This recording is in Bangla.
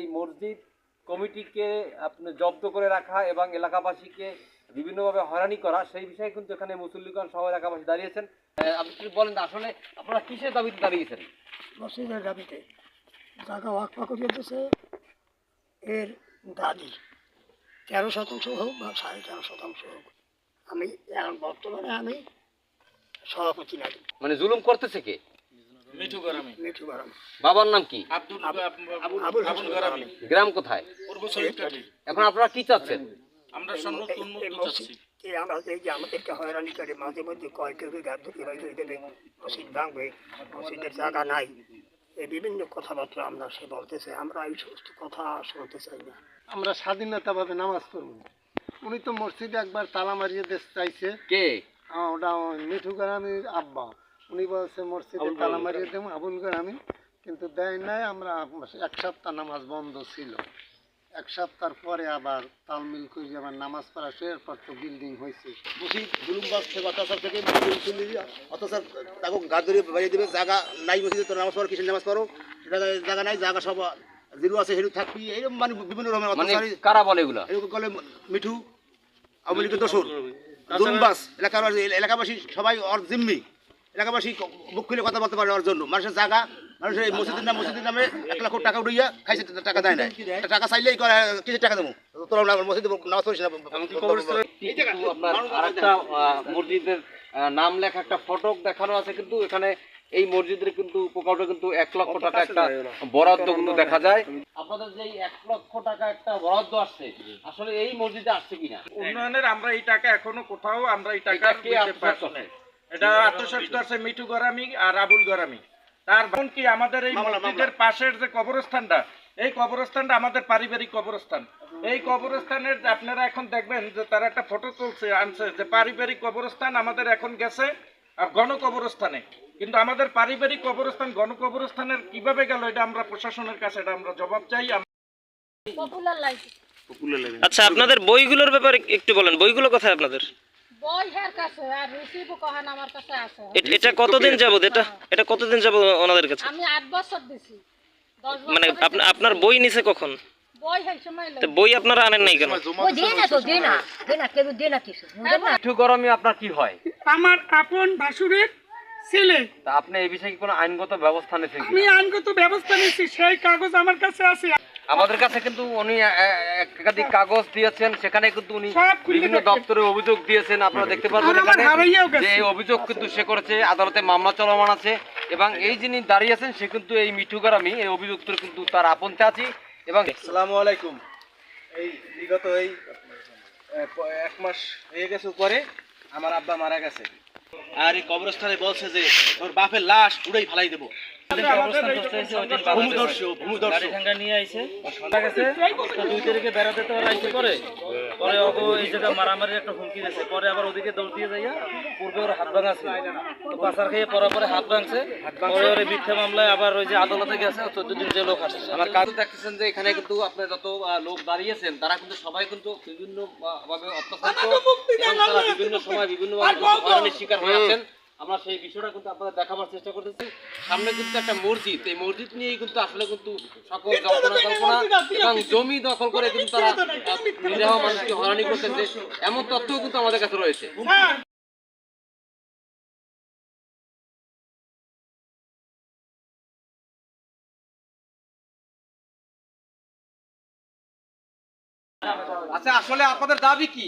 এই মসজিদ কমিটিকে আপনি জব্দ করে রাখা এবং এলাকাবাসীকে বিভিন্নভাবে হয়রানি করা সেই বিষয়ে কিন্তু এখানে মুসল্লিগণ সহ এলাকাবাসী দাঁড়িয়েছেন। আপনি কি বলেন আসলে আপনারা কিসের দাবিতে দাঁড়িয়েছেন? মসজিদের দাবিতে জায়গা ওয়াকফা করে দিতেছে এর দাবি তেরো শতাংশ হোক বা সাড়ে তেরো শতাংশ হোক আমি এখন বর্তমানে আমি সভাপতি নারী মানে জুলুম করতেছে কে? মিঠু গরম। বাবার নাম কি? আবুল গরম। গ্রাম। কোথায়? এখন আপনারা কি চাচ্ছেন? আমরা এই যে আমাদেরকে হয়রানি করে মাঝে মধ্যে কয় কেউ গাছ ধরে বাইরে দেবে মসজিদ ভাঙবে মসজিদের জায়গা নাই। এই বিভিন্ন কথাবার্তা আমরা সে বলতেছে আমরা এই সমস্ত কথা শুনতে চাই না। আমরা স্বাধীনতাভাবে নামাজ পড়ব। উনি তো মসজিদে একবার তালা মারিয়ে দিতে চাইছে। কে? ওটা মিঠু গ্রামের আব্বা। উনি বলছে মসজিদে তালা মারিয়ে দেবো আবুল গ্রামে কিন্তু দেয় নাই আমরা এক সপ্তাহ নামাজ বন্ধ ছিল। এক সপ্তাহ পরে আবার তালমিল করে আবার নামাজ পড়া শুরু এরপর তো বিল্ডিং হয়েছে মসজিদ জুলুমবাজ থেকে অত্যাচার থেকে অত্যাচার তাকে গাছ ধরে বাড়িয়ে দেবে জায়গা নাই মসজিদে তো নামাজ পড়ো কিসের নামাজ পড়ো? সেটা জায়গা নাই জায়গা সব জিরো আছে হেরু থাকবি। এরকম মানে বিভিন্ন রকমের মানে অত্যাচারী। কারা বলে এগুলা? এরকম করলে মিঠু আওয়ামী লীগের দোসর জুলুমবাজ এলাকার এলাকাবাসী সবাই ওর জিম্মি। এলাকাবাসী মুখ খুলে কথা বলতে পারে জন্য। মানুষের জায়গা মানুষের এই মসজিদের নাম মসজিদের নামে এক লাখ টাকা উড়িয়া খাইছে টাকা দেয় না টাকা চাইলেই করে কিসের টাকা দেবো। তোরা মসজিদে নামাজ পড়িস না আরেকটা মসজিদের নাম লেখা একটা ফটক দেখানো আছে কিন্তু এখানে এই মসজিদের কিন্তু প্রকল্পে কিন্তু এক লক্ষ টাকা একটা বরাদ্দ কিন্তু দেখা যায়। আপনাদের যে এক লক্ষ টাকা একটা বরাদ্দ আসছে আসলে এই মসজিদে আসছে কিনা? উন্নয়নের আমরা এই টাকা এখনও কোথাও আমরা এই টাকা এটা করছে? মিঠু গরামি আর আবুল গরামি। তার বোন কি আমাদের এই মসজিদের পাশের যে কবরস্থানটা এই কবরস্থানটা আমাদের পারিবারিক কবরস্থান। এই কবরস্থানের আপনারা এখন দেখবেন যে তারা একটা ফটো তুলছে আনছে যে পারিবারিক কবরস্থান আমাদের এখন গেছে আর গণ কবরস্থানে কিন্তু আমাদের পারিবারিক কবরস্থান গণকবরস্থানের কীভাবে গেল এটা আমরা প্রশাসনের কাছে এটা আমরা জবাব চাই। আচ্ছা আপনাদের বইগুলোর ব্যাপারে একটু বলেন। বইগুলো কোথায় আপনাদের? বই হের কাছে আর রিসিভ কহান আমার কাছে আছে এ- এটা কতদিন যাবত? এটা এটা কতদিন যাবত ওনাদের কাছে? আমি আট বছর দিছি। মানে আপনার বই নিছে কখন? বই সেই তো বই আপনারা আনেন নাই কেন? মিঠু গরমে আপনার কি হয়? আমার আপন ভাসুরের ছেলে। তা আপনি এই বিষয়ে কি কোনো আইনগত ব্যবস্থা নিয়েছেন আমি আইনগত ব্যবস্থা সেই কাগজ আমার কাছে আছে। আমাদের কাছে কিন্তু উনি একাধিক কাগজ দিয়েছেন সেখানে কিন্তু উনি বিভিন্ন দপ্তরে অভিযোগ দিয়েছেন আপনারা দেখতে আমার এখানে যে এই অভিযোগ কিন্তু সে করেছে আদালতে মামলা চলমান আছে এবং এই যিনি দাঁড়িয়ে আছেন সে কিন্তু এই মিঠু গারামি এই অভিযুক্ত কিন্তু তার আপন চাচি এবং আসসালামু আলাইকুম। এই বিগত এই এক মাস হয়ে গেছে পরে আমার আব্বা মারা গেছে। আর এই কবরস্থানে বলছে যে তোর বাপের লাশ উড়েই ফেলাই দেবো। ভূমিদর্শ ভূমিদর্শ নিয়ে আইছে। গেছে দুই তারিখে বেড়াতে তো আইছে করে পরে ওকে এই জায়গা মারামারি একটা হুমকি দিয়েছে। পরে আবার ওদিকে দৌড় দিয়ে যাইয়া পূর্বে ওর হাত ভাঙা ছিল তো পাচার খেয়ে পরে পরে হাত ভাঙছে। পরে ওর মিথ্যা মামলায় আবার ওই যে আদালতে গেছে চোদ্দ দিন যে লোক আসছে আমার কাজ দেখতেছেন যে এখানে কিন্তু আপনার যত লোক দাঁড়িয়েছেন তারা কিন্তু সবাই কিন্তু বিভিন্ন ভাবে অত্যাচারিত বিভিন্ন সময় বিভিন্ন ভাবে শিকার হয়ে আছেন। আমরা সেই বিষয়টা কিন্তু আপনাদের দেখাবার চেষ্টা করতেছি। সামনে কিন্তু একটা মসজিদ। এই মসজিদ নিয়েই কিন্তু আসলে কিন্তু সকল জল্পনা কল্পনা এবং জমি দখল করে কিন্তু তারা নিরাহ মানুষকে হয়রানি করতেছে। এমন তথ্য কিন্তু আমাদের কাছে রয়েছে। আচ্ছা আসলে আপনাদের দাবি কি